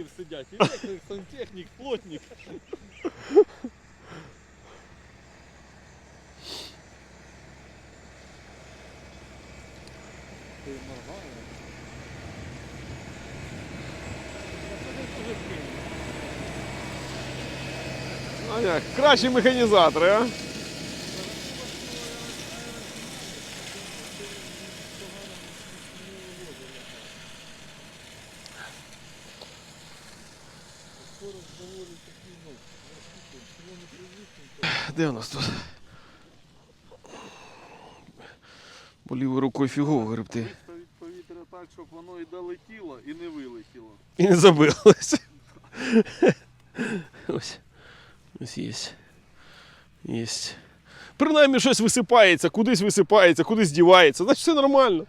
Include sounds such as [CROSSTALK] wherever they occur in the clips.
років сидять. Електрик, сантехнік, плотник. Ти моргає. А як? Кращі механізатори, а? Де у нас тут? Бо лівою рукою фігово гребти. Виставить повітря так, щоб воно і долетіло, і не вилетіло. І не забилось. [LAUGHS] Ось. Ось є. Є. Принаймні щось висипається, кудись висипається, кудись дівається. Значить все нормально.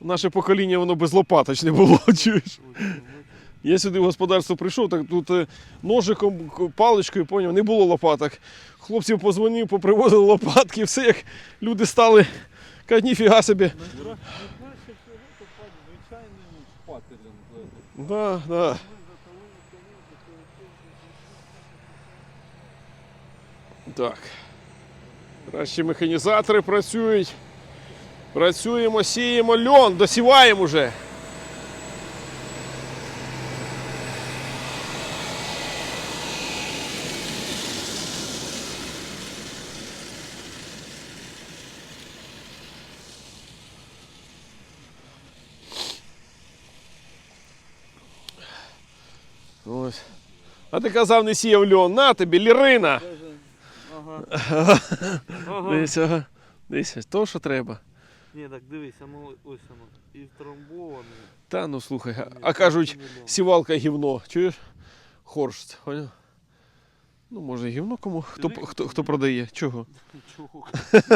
Наше покоління воно без лопаточне було, [LAUGHS] чуєш. Я сюди в господарство прийшов, так тут е, ножиком, паличкою, поняв, не було лопаток. Хлопців позвонив, попривозили лопатки, все як люди стали. Кажуть, ніфіга собі. Да, да. Так. Кращі механізатори працюють. Працюємо, сіємо льон, досіваємо. Ось. А ти казав, не сіяв льон. На тобі, лірина. Ага. [LAUGHS] ага. Дивись, ага. Дивись, то, що треба. Ні, так дивись, воно ось воно. І втрамбоване. Та ну слухай, а- а кажуть, сівалка гівно. Чуєш? Хорст, поняв? Ну, може, гівно кому? Хто, п- хто, хто продає? Чого? [LAUGHS] Чого? [LAUGHS]